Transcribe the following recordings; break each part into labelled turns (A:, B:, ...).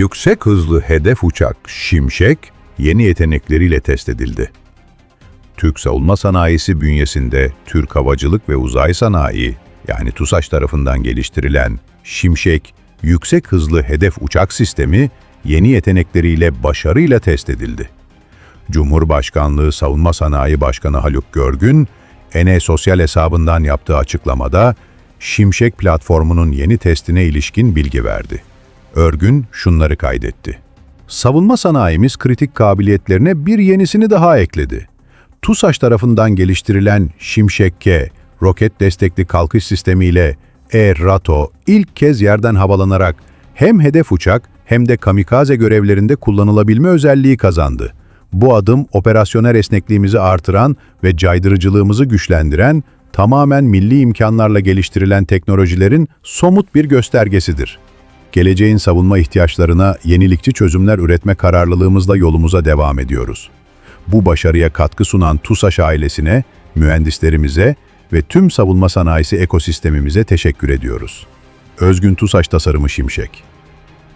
A: Yüksek hızlı hedef uçak Şimşek yeni yetenekleriyle test edildi. Türk savunma sanayisi bünyesinde Türk Havacılık ve Uzay Sanayi yani TUSAŞ tarafından geliştirilen Şimşek yüksek hızlı hedef uçak sistemi yeni yetenekleriyle başarıyla test edildi. Cumhurbaşkanlığı Savunma Sanayi Başkanı Haluk Görgün, ENE sosyal hesabından yaptığı açıklamada Şimşek platformunun yeni testine ilişkin bilgi verdi. Örgün şunları kaydetti. Savunma sanayimiz kritik kabiliyetlerine bir yenisini daha ekledi. TUSAŞ tarafından geliştirilen Şimşek-K, roket destekli kalkış sistemiyle E-RATO ilk kez yerden havalanarak hem hedef uçak hem de kamikaze görevlerinde kullanılabilme özelliği kazandı. Bu adım operasyonel esnekliğimizi artıran ve caydırıcılığımızı güçlendiren, tamamen milli imkanlarla geliştirilen teknolojilerin somut bir göstergesidir. Geleceğin savunma ihtiyaçlarına yenilikçi çözümler üretme kararlılığımızla yolumuza devam ediyoruz. Bu başarıya katkı sunan TUSAŞ ailesine, mühendislerimize ve tüm savunma sanayisi ekosistemimize teşekkür ediyoruz. Özgün TUSAŞ tasarımı Şimşek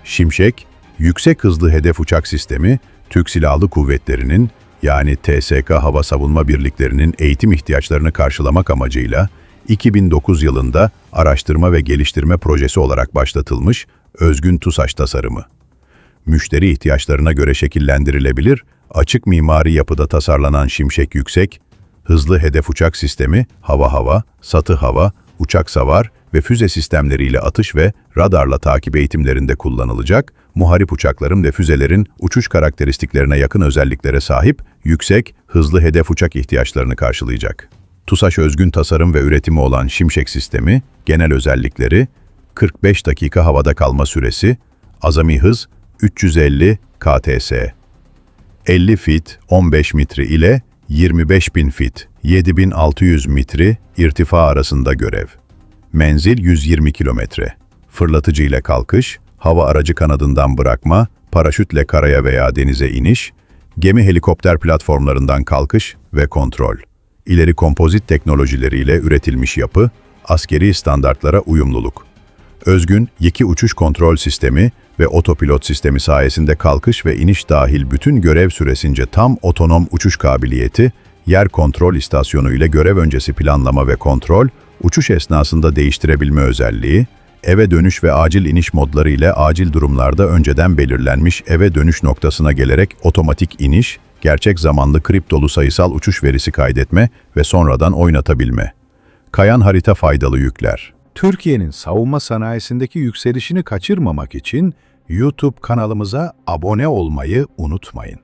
A: Şimşek, yüksek hızlı hedef uçak sistemi, Türk Silahlı Kuvvetleri'nin yani TSK Hava Savunma Birliklerinin eğitim ihtiyaçlarını karşılamak amacıyla 2009 yılında araştırma ve geliştirme projesi olarak başlatılmış özgün TUSAŞ tasarımı. Müşteri ihtiyaçlarına göre şekillendirilebilir, açık mimari yapıda tasarlanan Şimşek Yüksek, hızlı hedef uçak sistemi, hava-hava, satı-hava, uçak savar ve füze sistemleriyle atış ve radarla takip eğitimlerinde kullanılacak, muharip uçakların ve füzelerin uçuş karakteristiklerine yakın özelliklere sahip, yüksek, hızlı hedef uçak ihtiyaçlarını karşılayacak. TUSAŞ özgün tasarım ve üretimi olan Şimşek sistemi, genel özellikleri, 45 dakika havada kalma süresi, azami hız 350 KTS, 50 fit 15 metre ile 25.000 fit 7600 metre irtifa arasında görev. Menzil 120 kilometre. Fırlatıcı ile kalkış, hava aracı kanadından bırakma, paraşütle karaya veya denize iniş, gemi helikopter platformlarından kalkış ve kontrol. İleri kompozit teknolojileriyle üretilmiş yapı, askeri standartlara uyumluluk. Özgün yeki uçuş kontrol sistemi ve otopilot sistemi sayesinde kalkış ve iniş dahil bütün görev süresince tam otonom uçuş kabiliyeti, yer kontrol istasyonu ile görev öncesi planlama ve kontrol, uçuş esnasında değiştirebilme özelliği, eve dönüş ve acil iniş modları ile acil durumlarda önceden belirlenmiş eve dönüş noktasına gelerek otomatik iniş, gerçek zamanlı kriptolu sayısal uçuş verisi kaydetme ve sonradan oynatabilme. Kayan harita faydalı yükler.
B: Türkiye'nin savunma sanayisindeki yükselişini kaçırmamak için YouTube kanalımıza abone olmayı unutmayın.